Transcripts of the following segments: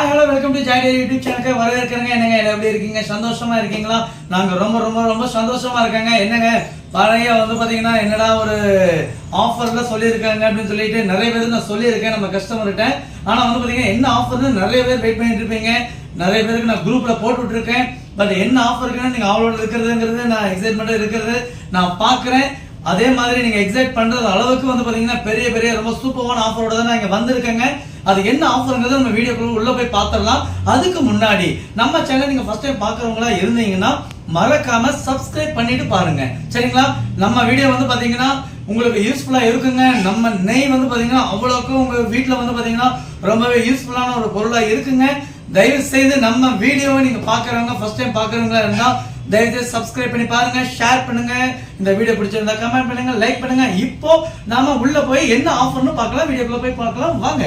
Hi hello welcome to Joy YouTube சேனலுக்கு வரவேற்கிறேங்க. என்னங்க என்ன எப்படி இருக்கீங்க? சந்தோஷமா இருக்கீங்களா? நாங்க ரொம்ப ரொம்ப ரொம்ப சந்தோஷமா இருக்கேங்க. என்னங்க பழைய வந்து பாத்தீங்கன்னா என்னடா ஒரு ஆஃபர்ல சொல்லியிருக்காங்க அப்படின்னு சொல்லிட்டு நிறைய பேர் நான் சொல்லியிருக்கேன் நம்ம கஸ்டமர்கிட்ட ஆனா வந்து பாத்தீங்கன்னா என்ன ஆஃபர்னு நிறைய பேர் வெயிட் பண்ணிட்டு இருப்பீங்க. நிறைய பேருக்கு நான் குரூப்ல போட்டு விட்டுருக்கேன். பட் என்ன ஆஃபர் இருக்குன்னு நீங்க அவளோட இருக்கிறதுங்கிறது நான் எக்ஸைட்மெண்ட்டாக இருக்கிறது நான் பாக்குறேன் அதே மாதிரி நீங்க எக்ஸைட் பண்றது அளவுக்கு வந்து பாத்தீங்கன்னா பெரிய பெரிய ரொம்ப சூப்பரான ஆஃபரோட தான் இங்க வந்திருக்கேங்க. அது என்ன ஆஃபருங்கிறத நம்ம வீடியோக்குள்ள உள்ள போய் பார்த்துடலாம் அதுக்கு முன்னாடி நம்ம சேனல் நீங்க ஃபர்ஸ்ட் டைம் பாக்குறவங்களா இருந்தீங்கன்னா மறக்காம சப்ஸ்கிரைப் பண்ணிட்டு பாருங்க. சரிங்களா? நம்ம வீடியோ வந்து பாத்தீங்கன்னா உங்களுக்கு யூஸ்ஃபுல்லா இருக்குங்க. நம்ம நெய் வந்து பாத்தீங்கன்னா அவ்வளவுக்கு உங்க வீட்டில் வந்து பாத்தீங்கன்னா ரொம்பவே யூஸ்ஃபுல்லான ஒரு பொருளா இருக்குங்க. தயவு செய்து நம்ம வீடியோவை நீங்க பாக்குறவங்க ஃபர்ஸ்ட் டைம் பாக்குறவங்களா இருந்தா தயவுசெய்து சப்ஸ்கிரைப் பண்ணி பாருங்க ஷேர் பண்ணுங்க. இந்த வீடியோ பிடிச்சிருந்தா கமெண்ட் பண்ணுங்க லைக் பண்ணுங்க. இப்போ நாம உள்ள போய் என்ன ஆஃபர்னு பார்க்கலாம் வீடியோக்குள்ள போய் பார்க்கலாம். வாங்க.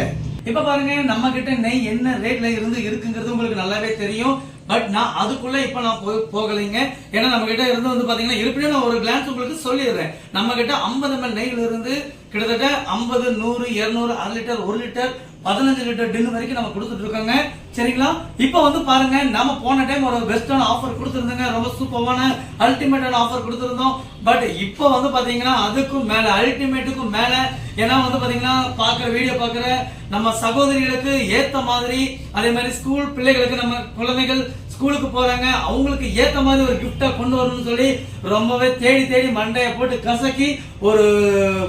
இப்ப பாருங்க நம்ம கிட்ட நெய் என்ன ரேட்ல இருந்து இருக்குங்கிறது உங்களுக்கு நல்லாவே தெரியும். பட் நான் அதுக்குள்ள இப்ப நான் போகலைங்க. ஏன்னா நம்ம கிட்ட இருந்து வந்து பாத்தீங்கன்னா இருப்பினும் நான் ஒரு கிளான்ஸ் உங்களுக்கு சொல்லிடுறேன். நம்ம கிட்ட 50 ml நெய்ல இருந்து கிட்டத்தட்ட 50 நூறு 200 அரை லிட்டர் ஒரு லிட்டர் பதினஞ்சு லிட்டர் டின்னு வரைக்கும் நம்ம கொடுத்துட்டு இருக்கோங்க. சரிங்களா? இப்போ வந்து பாருங்க நம்ம போன டைம் ஒரு பெஸ்டான ஆஃபர் கொடுத்துருந்தோங்க. ரொம்ப சூப்பரான அல்டிமேட்டான ஆஃபர் கொடுத்துருந்தோம். பட் இப்போ வந்து பாத்தீங்கன்னா அதுக்கும் மேல அல்டிமேட்டுக்கும் மேல ஏன்னா வந்து பாத்தீங்கன்னா பாக்குற வீடியோ பாக்குற நம்ம சகோதரிகளுக்கு ஏத்த மாதிரி அதே மாதிரி ஸ்கூல் பிள்ளைகளுக்கு நம்ம குழந்தைகள் ஸ்கூலுக்கு போறாங்க அவங்களுக்கு ஏத்த மாதிரி ஒரு கிஃப்டா கொண்டு வரணும்னு சொல்லி ரொம்பவே தேடி தேடி மண்டைய போட்டு கசக்கி ஒரு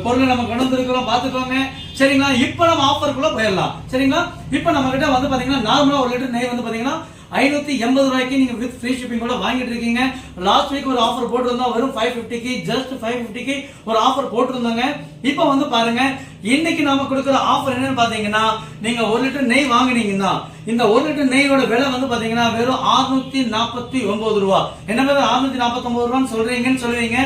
பொருளை நம்ம கொண்டு வந்திருக்கிறோம் பாத்துக்கோங்க சரிங்களா? இப்ப நம்ம ஆஃபருக்குள்ள போயிடலாம். சரிங்களா? இப்ப நம்ம கிட்ட வந்து பாத்தீங்கன்னா நார்மலா ஒரு லிட்டர் நெய் வந்து பாத்தீங்கன்னா ஐநூத்தி எண்பது ரூபாய்க்கு நீங்க வித் ஃப்ரீ ஷிப்பிங் கூட வாங்கிட்டு இருக்கீங்க. லாஸ்ட் வீக் ஒரு ஆஃபர் போட்டிருந்தோம் வரும் ஃபைவ் ஃபிஃப்டிக்கு ஜஸ்ட் ஃபைவ் ஃபிஃப்டிக்கு ஒரு ஆஃபர் போட்டிருந்தாங்க. இப்போ வந்து பாருங்க இன்னைக்கு நாம கொடுக்குற ஆஃபர் என்னன்னு பாத்தீங்கன்னா நீங்க ஒரு லிட்டர் நெய் வாங்குனீங்கன்னா இந்த ஒரு லிட்டர் நெய்யோட விலை வந்து பாத்தீங்கன்னா வெறும் 649 நாற்பத்தி ஒன்பது ரூபா. என்ன பேர் அறுநூத்தி நாற்பத்தி ஒன்பது ரூபான்னு சொல்றீங்கன்னு சொல்லுவீங்க.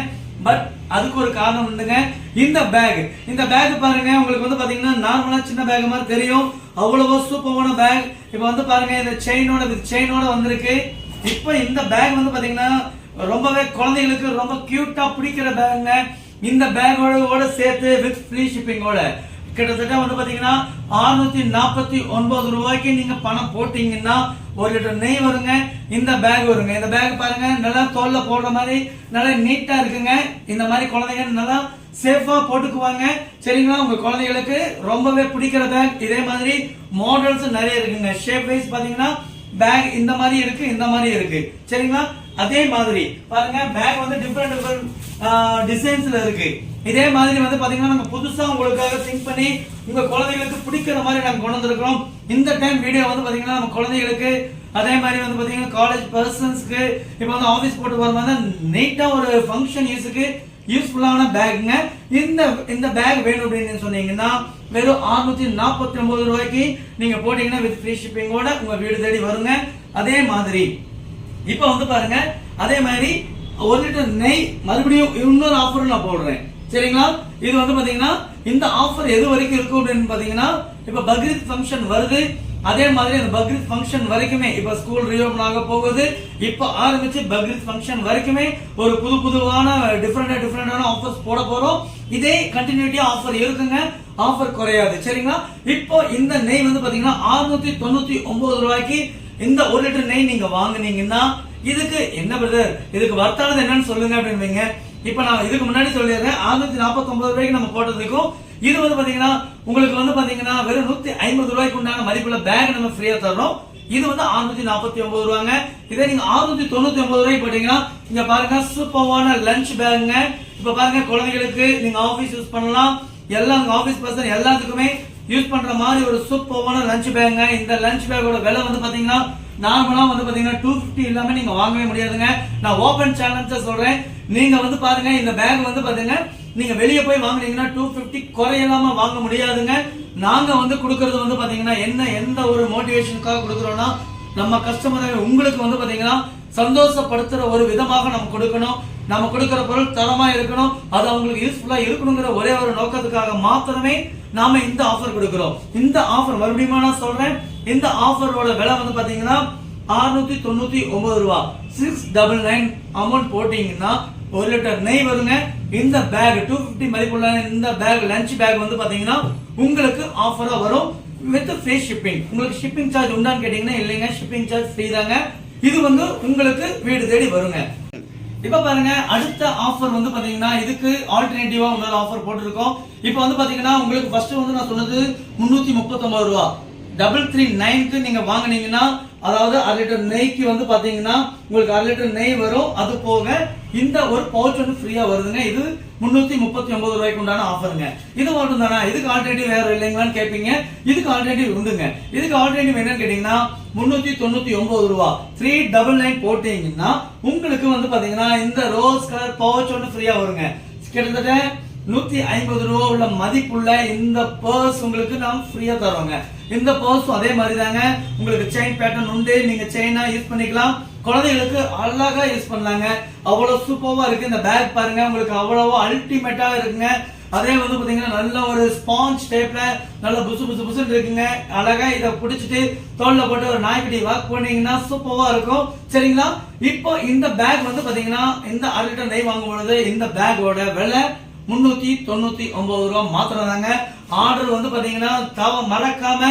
பட் அதுக்கு ஒரு காரணம் உண்டுங்க. இந்த பேக் இந்த பேக் பாருங்க உங்களுக்கு வந்து பாத்தீங்கன்னா நார்மலா சின்ன பேக் மாதிரி தெரியும். அவ்வளவு சூப்பரான பேக் இப்போ வந்து பாருங்க இந்த செயினோட வித் செயினோட வந்திருக்கு. இப்போ இந்த பேக் வந்து பாத்தீங்கன்னா ரொம்பவே குழந்தைகளுக்கு ரொம்ப கியூட்டா பிடிக்கிற பேக்குங்க இந்த பேக்கோட சேர்த்து வித் ஃப்ரீ ஷிப்பிங்கோட கிட்டத்தட்ட வந்து பாத்தீங்கன்னா 649 நாற்பத்தி ஒன்பது ரூபாய்க்கு நீங்க பணம் போட்டீங்கன்னா ஒரு லிட்டர் நெய் வருங்க. இந்த பேக் வருங்க. இந்த பேக் பாருங்க. நல்லா தோல்ல போடுற மாதிரி நல்லா நீட்டா இருக்குங்க. இந்த மாதிரி குழந்தைங்க நல்லா சேஃபா போட்டுக்குவாங்க. சரிங்களா? உங்க குழந்தைகளுக்கு ரொம்பவே பிடிக்கிற பேக் இதே மாதிரி மாடல்ஸ் நிறைய இருக்குங்க. ஷேப் வைஸ் பாத்தீங்கன்னா பேக் இந்த மாதிரி இருக்கு இந்த மாதிரி இருக்கு. சரிங்களா? அதே மாதிரி பாருங்க பேக் வந்து டிஃபரெண்ட் டிஃபரெண்ட் டிசைன்ஸ்ல இருக்கு. இதே மாதிரி வந்து பாத்தீங்கன்னா நாங்க புதுசா உங்களுக்காக திங்க் பண்ணி உங்க குழந்தைகளுக்கு பிடிக்கிற மாதிரி நாங்க கொண்டு வந்திருக்கிறோம். இந்த டைம் வீடியோ வந்து பாத்தீங்கன்னா நம்ம குழந்தைகளுக்கு அதே மாதிரி வந்து பாத்தீங்கன்னா காலேஜ் பர்சன்ஸ்க்கு இப்போ வந்து ஆபீஸ் போட்டு வர மாதிரி நீட்டா ஒரு ஃபங்க்ஷன் யூஸுக்கு யூஸ்ஃபுல்லான பேக்குங்க இந்த இந்த பேக் வேணும் அப்படின்னு சொன்னீங்கன்னா வெறும் 649 நாற்பத்தி ஒன்பது ரூபாய்க்கு நீங்க போட்டீங்கன்னா வித் ஃப்ரீ ஷிப்பிங்கோட உங்க வீடு தேடி வருங்க. அதே மாதிரி இப்போ வந்து பாருங்க அதே மாதிரி ஒரு லிட்டர் நெய் மறுபடியும் இன்னொரு ஆஃபர் நான் போடுறேன். சரிங்களா? இது வந்து பாத்தீங்கன்னா இந்த ஆஃபர் எது வரைக்கும் இருக்கும் அப்படின்னு பாத்தீங்கன்னா இப்ப பக்ரீத் ஃபங்க்ஷன் வருது. அதே மாதிரி அந்த பக்ரீத் ஃபங்க்ஷன் வரைக்குமே இப்ப ஸ்கூல் ரீஓபன் ஆக போகுது. இப்ப ஆரம்பிச்சு பக்ரீத் ஃபங்க்ஷன் வரைக்குமே ஒரு புது புதுவான டிஃப்ரெண்ட் டிஃப்ரெண்டான ஆஃபர்ஸ் போட போறோம். இதே கண்டினியூட்டியா ஆஃபர் இருக்குங்க. ஆஃபர் குறையாது. சரிங்களா? இப்போ இந்த நெய் வந்து பாத்தீங்கன்னா 699 தொண்ணூத்தி ஒன்பது ரூபாய்க்கு இந்த ஒரு லிட்டர் நெய் நீங்க வாங்குனீங்கன்னா இதுக்கு என்ன பிரதர் இதுக்கு வர்த்தானது என்னன்னு சொல்லுங்க அப்படின்பீங்க இப்ப நான் இதுக்கு முன்னாடி சொல்லிடுறேன். 649 நாற்பத்தி ஒன்பது ரூபாய்க்கு நம்ம போட்டதுக்கும் இது வந்து பாத்தீங்கன்னா உங்களுக்கு வந்து பாத்தீங்கன்னா வெறும் நூத்தி ஐம்பது ரூபாய்க்கு உண்டான மதிப்புள்ள பேக் நம்ம ஃப்ரீயா தர்றோம். இது வந்து 649 நாற்பத்தி ஒன்பது ரூபாங்க. இதே நீங்க 699 தொண்ணூத்தி ஒன்பது ரூபாய்க்கு போட்டீங்கன்னா இங்க பாருங்க சூப்பர்வான லஞ்ச் பேக்குங்க இப்ப பாருங்க குழந்தைகளுக்கு நீங்க ஆபீஸ் யூஸ் பண்ணலாம். எல்லா ஆபீஸ் பர்சன் எல்லாத்துக்குமே யூஸ் பண்ற மாதிரி ஒரு சூப்பர்வான லஞ்ச் பேக்குங்க இந்த லஞ்ச் பேக்கோட விலை வந்து பாத்தீங்கன்னா நார்மலா வந்து பாத்தீங்கன்னா டூ பிப்டி இல்லாம நீங்க வாங்கவே முடியாதுங்க. நான் ஓபன் சேலஞ்ச சொல்றேன். நீங்க வந்து பாருங்க இந்த பேக் வந்து பாத்தீங்க நீங்க வெளியே போய் வாங்குனீங்கன்னா டூ பிப்டி குறையலாம வாங்க முடியாதுங்க. நாங்க வந்து கொடுக்கறது வந்து பாத்தீங்கன்னா என்ன எந்த ஒரு மோட்டிவேஷனுக்காக கொடுக்குறோம்னா நம்ம கஸ்டமர் உங்களுக்கு வந்து பாத்தீங்கன்னா சந்தோஷப்படுத்துற ஒரு விதமாக நம்ம கொடுக்கணும். நம்ம கொடுக்கிற பொருள் தரமா இருக்கணும். அது அவங்களுக்கு யூஸ்ஃபுல்லா இருக்கணுங்கிற ஒரே ஒரு நோக்கத்துக்காக மாத்திரமே நாம இந்த ஆஃபர் கொடுக்கிறோம். இந்த ஆஃபர் மறுபடியும் நான் சொல்றேன். இந்த ஆஃபரோட விலை வந்து பாத்தீங்கன்னா 699 தொண்ணூத்தி ஒன்பது ரூபா. சிக்ஸ் டபுள் நைன் அமௌண்ட் போட்டீங்கன்னா ஒரு லிட்டர் நெய் வருங்க. இந்த பேக் டூ பிப்டி மதிப்புள்ள இந்த பேக் லஞ்ச் பேக் வந்து பாத்தீங்கன்னா உங்களுக்கு ஆஃபரா வரும். வித் ஃப்ரீ ஷிப்பிங் உங்களுக்கு ஷிப்பிங் சார்ஜ் உண்டான்னு கேட்டீங்கன்னா இல்லைங்க. ஷிப்பிங் சார்ஜ் ஃப்ரீ தாங்க. இது வந்து உங்களுக்கு வீடு தேடி வருங்க. இப்ப பாருங்க அடுத்த ஆஃபர் வந்து பாத்தீங்கன்னா இதுக்கு ஆல்டர்னேட்டிவா இன்னொரு ஆஃபர் போட்டிருக்கோம். இப்போ வந்து பாத்தீங்கன்னா உங்களுக்கு ஃபர்ஸ்ட் வந்து நான் சொன்னது முன்னூத்தி முப்பத்தொன்பது ரூபா. டபுள் த்ரீ நைன்க்கு நீங்க வாங்குனீங்கன்னா அதாவது அரை லிட்டர் நெய்க்கு வந்து பாத்தீங்கன்னா உங்களுக்கு அரை லிட்டர் நெய் வரும். அது போக இந்த ஒரு பவுச் வந்து ஃப்ரீயா வருதுங்க. இது முன்னூத்தி முப்பத்தி ஒன்பது ரூபாய்க்கு உண்டான ஆஃபருங்க இது மட்டும் தானே? இதுக்கு ஆல்டர்னேட்டிவ் வேற இல்லைங்களான்னு கேட்பீங்க இதுக்கு ஆல்டர்னேட்டிவ் உண்டுங்க. இதுக்கு ஆல்டர்னேட்டிவ் என்னன்னு கேட்டீங்கன்னா முன்னூத்தி தொண்ணூத்தி ஒன்பது ரூபா. த்ரீ டபுள் நைன் போட்டீங்கன்னா உங்களுக்கு வந்து பாத்தீங்கன்னா இந்த ரோஸ் கலர் பவுச் ஒன்று ஃப்ரீயா வருங்க. கிட்டத்தட்ட நூத்தி ஐம்பது ரூபா உள்ள மதிப்புள்ள இந்த பர்ஸ் உங்களுக்கு நாம் ஃப்ரீயா தரோங்க இந்த பர்ஸும் அதே மாதிரி தாங்க உங்களுக்கு செயின் பேட்டர்ன் உண்டு. நீங்க செயினா யூஸ் பண்ணிக்கலாம். குழந்தைகளுக்கு அழகா யூஸ் பண்ணலாங்க. அவ்வளவு சூப்பர்வா இருக்கு. இந்த பேக் பாருங்க. உங்களுக்கு அவ்வளவு அல்டிமேட்டா இருக்குங்க. அதே வந்து பாத்தீங்கன்னா நல்ல ஒரு ஸ்பாஞ்ச் டைப்ல நல்ல புசு புசு புசுன்னு இருக்குங்க. அழகா இத புடிச்சிட்டு தோல்ல போட்டு ஒரு நாய்க்குட்டி வாக் பண்ணீங்கன்னா சூப்பர்வா இருக்கும். சரிங்களா? இப்போ இந்த பேக் வந்து பாத்தீங்கன்னா இந்த அரை லிட்டர் நெய் வாங்கும் பொழுது இந்த பேக்கோட விலை முன்னூத்தி தொண்ணூத்தி ஒன்பது ரூபா மாத்திரம் தாங்க ஆர்டர் வந்து பாத்தீங்கன்னா தவ மறக்காம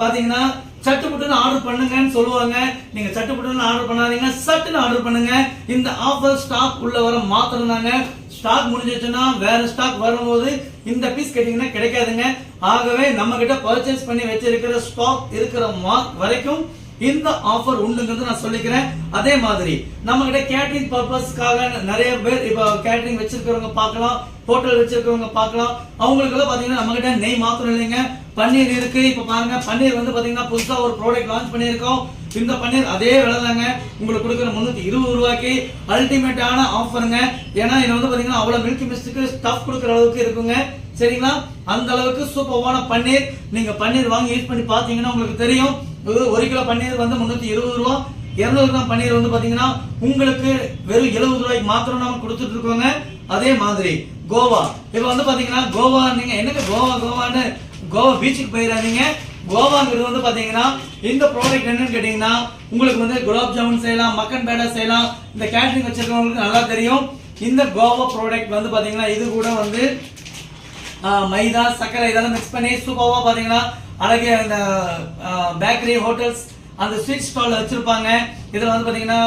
பாத்தீங்கன்னா சட்டுப்புட்டுன்னு ஆர்டர் பண்ணுங்கன்னு சொல்லுவாங்க. நீங்க சட்டுப்புட்டுன்னு ஆர்டர் பண்ணாதீங்க சட்டுன்னு ஆர்டர் பண்ணுங்க. இந்த ஆஃபர் ஸ்டாக் உள்ள வர மாத்திரம் தாங்க ஸ்டாக் முடிஞ்சிச்சுன்னா வேற ஸ்டாக் வரும்போது இந்த பீஸ் கேட்டீங்கன்னா கிடைக்காதுங்க. ஆகவே நம்ம கிட்ட பர்ச்சேஸ் பண்ணி வச்சிருக்கிற ஸ்டாக் இருக்கிற மார்க் வரைக்கும் இந்த ஆஃபர் உண்டுங்கிறது நான் சொல்லிக்கிறேன். அதே மாதிரி நம்ம கிட்ட கேட்டரிங் பர்பஸ்க்காக நிறைய பேர் இப்போ கேட்டரிங் வச்சிருக்கிறவங்க பார்க்கலாம். ஹோட்டல் வச்சிருக்கவங்க பார்க்கலாம். அவங்களுக்கு பார்த்தீங்கன்னா பாத்தீங்கன்னா நம்ம கிட்ட நெய் மாத்திரம் இல்லைங்க. பன்னீர் இருக்கு. இப்ப பாருங்க பன்னீர் வந்து பாத்தீங்கன்னா புதுசா ஒரு ப்ராடக்ட் லான்ச் பண்ணியிருக்கோம். இந்த பன்னீர் அதே விலை தாங்க உங்களுக்கு கொடுக்குற முன்னூத்தி இருபது ரூபாய்க்கு அல்டிமேட்டான ஆஃபருங்க ஏன்னா இது வந்து பாத்தீங்கன்னா அவ்வளவு மில்கி மிஸ்டுக்கு ஸ்டஃப் கொடுக்குற அளவுக்கு இருக்குங்க. சரிங்களா? அந்த அளவுக்கு சூப்பர்வான பன்னீர். நீங்க பன்னீர் வாங்கி யூஸ் பண்ணி பாத்தீங்கன்னா உங்களுக்கு தெரியும். ஒரு ஒரு கிலோ பன்னீர் வந்து முன்னூத்தி இருபது ரூபா. இருநூறு கிராம் பன்னீர் வந்து பாத்தீங்கன்னா உங்களுக்கு வெறும் எழுபது ரூபாய்க்கு மாத்திரம் நாம கொடுத்துட்டு இருக்கோங்க. அதே மாதிரி கோவா. இப்போ வந்து பார்த்தீங்கன்னா கோவா நீங்க என்னங்க கோவா கோவான்னு கோவா பீச்சுக்கு போயிடாதீங்க கோவாங்கிறது வந்து பார்த்தீங்கன்னா இந்த ப்ராடக்ட் என்னன்னு கேட்டீங்கன்னா உங்களுக்கு வந்து குலாப் ஜாமுன் செய்யலாம் மக்கன் பேடா செய்யலாம். இந்த கேட்ரிங் வச்சிருக்கவங்களுக்கு நல்லா தெரியும். இந்த கோவா ப்ராடக்ட் வந்து பார்த்தீங்கன்னா இது கூட வந்து மைதா சர்க்கரை இதெல்லாம் மிக்ஸ் பண்ணி சூப்பராக பார்த்தீங்கன்னா அழகிய அந்த பேக்கரி ஹோட்டல்ஸ் அந்த ஸ்வீட் ஸ்டால் வச்சிருப்பாங்க. இதுல வந்து பாத்தீங்கன்னா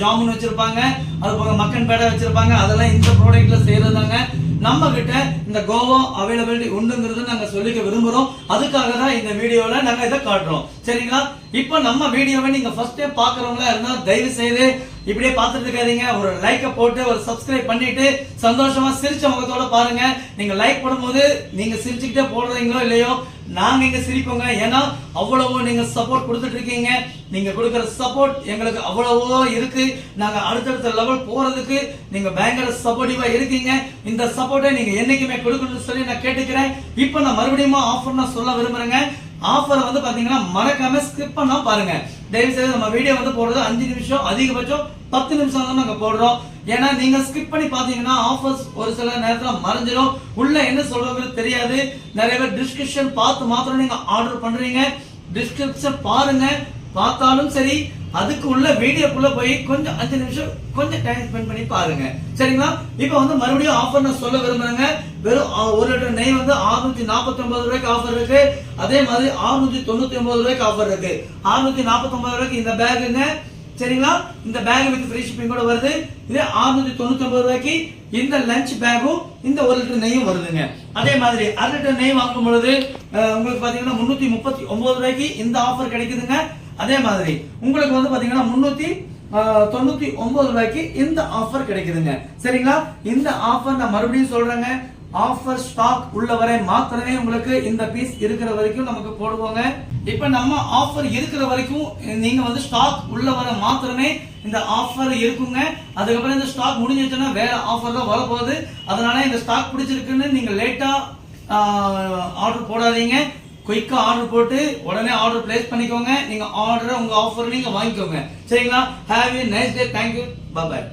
ஜாமுன் வச்சிருப்பாங்க. அது போக மக்கன் பேடை வச்சிருப்பாங்க. அதெல்லாம் இந்த ப்ராடக்ட்ல செய்யறதாங்க நம்ம கிட்ட இந்த கோவா அவைலபிலிட்டி உண்டுங்கிறது நாங்க சொல்லிக்க விரும்புறோம். அதுக்காக தான் இந்த வீடியோல நாங்க இதை காட்டுறோம். சரிங்களா? இப்போ நம்ம வீடியோவை நீங்க ஃபர்ஸ்ட் டைம் பாக்குறவங்களா இருந்தா தயவு செய்து இப்படியே பார்த்துட்டு இருக்காதீங்க. ஒரு லைக்கை போட்டு ஒரு சப்ஸ்கிரைப் பண்ணிட்டு சந்தோஷமா சிரிச்ச முகத்தோட பாருங்க. நீங்க லைக் போடும்போது நீங்க சிரிச்சுக்கிட்டே போடுறீங்களோ இல்லையோ நாங்க இங்க சிரிப்போங்க. ஏன்னா அவ்வளவோ நீங்க சப்போர்ட் கொடுத்துட்டு இருக்கீங்க. நீங்க கொடுக்குற சப்போர்ட் எங்களுக்கு அவ்வளவோ இருக்கு. நாங்க அடுத்தடுத்த லெவல் போறதுக்கு நீங்க பயங்கர சப்போர்ட்டிவா இருக்கீங்க. இந்த சப்போர்ட்டை நீங்க என்னைக்குமே கொடுக்கணும்னு சொல்லி நான் கேட்டுக்கிறேன். இப்போ நான் மறுபடியும் ஆஃபர் நான் சொல்ல விரும்புறேங்க. ஆஃபர் வந்து பாத்தீங்கன்னா மறக்காம ஸ்கிப் பண்ணா பாருங்க. தயவு செய்து நம்ம வீடியோ வந்து போடுறது அஞ்சு நிமிஷம் அதிகபட்சம் பத்து நிமிஷம் தான் நாங்க போடுறோம். ஏன்னா நீங்க ஸ்கிப் பண்ணி பாத்தீங்கன்னா ஆஃபர்ஸ் ஒரு சில நேரத்துல மறைஞ்சிடும் உள்ள என்ன சொல்றதுன்னு தெரியாது. நிறைய பேர் டிஸ்கிரிப்ஷன் பார்த்து மாத்திரம் நீங்க ஆர்டர் பண்றீங்க. டிஸ்கிரிப்ஷன் பாருங்க. பார்த்தாலும் சரி அதுக்கு உள்ள வீடியோக்குள்ள போய் கொஞ்சம் அஞ்சு நிமிஷம் கொஞ்சம் டைம் ஸ்பெண்ட் பண்ணி பாருங்க. சரிங்களா? இப்போ வந்து மறுபடியும் ஆஃபர் நான் சொல்ல விரும்புறேங்க. வெறும் ஒரு லிட்டர் நெய் வந்து 649 நாற்பத்தி ஒன்பது ரூபாய்க்கு ஆஃபர் இருக்கு. அதே மாதிரி 699 தொண்ணூத்தி ஒன்பது ரூபாய்க்கு ஆஃபர் இருக்கு. 649 நாற்பத்தி ஒன்பது ரூபாய்க்கு இந்த பேக்குங்க சரிங்களா? இந்த பேக் வித் ஃப்ரீ ஷிப்பிங் கூட வருது. இதே 699 தொண்ணூத்தி ஒன்பது ரூபாய்க்கு இந்த லஞ்ச் பேக்கும் இந்த ஒரு லிட்டர் நெய்யும் வருதுங்க. அதே மாதிரி அரை லிட்டர் நெய் வாங்கும் பொழுது உங்களுக்கு பாத்தீங்கன்னா முன்னூத்தி முப்பத்தி ஒன்பது ரூபாய்க்கு இந்த ஆஃபர் கிடைக்குதுங்க. அதே மாதிரி உங்களுக்கு வந்து பாத்தீங்கன்னா முன்னூத்தி தொண்ணூத்தி ஒன்பது ரூபாய்க்கு இந்த ஆஃபர் கிடைக்குதுங்க. சரிங்களா? இந்த ஆஃபர் நான் மறுபடியும் சொல்றேங்க. ஆஃபர் ஸ்டாக் உள்ள வரை மாத்திரமே உங்களுக்கு இந்த பீஸ் இருக்கிற வரைக்கும் நமக்கு போடுவோங்க. இப்ப நம்ம ஆஃபர் இருக்கிற வரைக்கும் நீங்க வந்து ஸ்டாக் உள்ள வர மாத்திரமே இந்த ஆஃபர் இருக்குங்க. அதுக்கப்புறம் இந்த ஸ்டாக் முடிஞ்சிச்சுன்னா வேற ஆஃபர் தான் வரப்போகுது. அதனால இந்த ஸ்டாக் பிடிச்சிருக்குன்னு நீங்க லேட்டா ஆர்டர் போடாதீங்க. குயிக்கா ஆர்டர் போட்டு உடனே ஆர்டர் பிளேஸ் பண்ணிக்கோங்க. நீங்க ஆர்டரை உங்க ஆஃபர் நீங்க வாங்கிக்கோங்க. சரிங்களா? Have a nice day thank you bye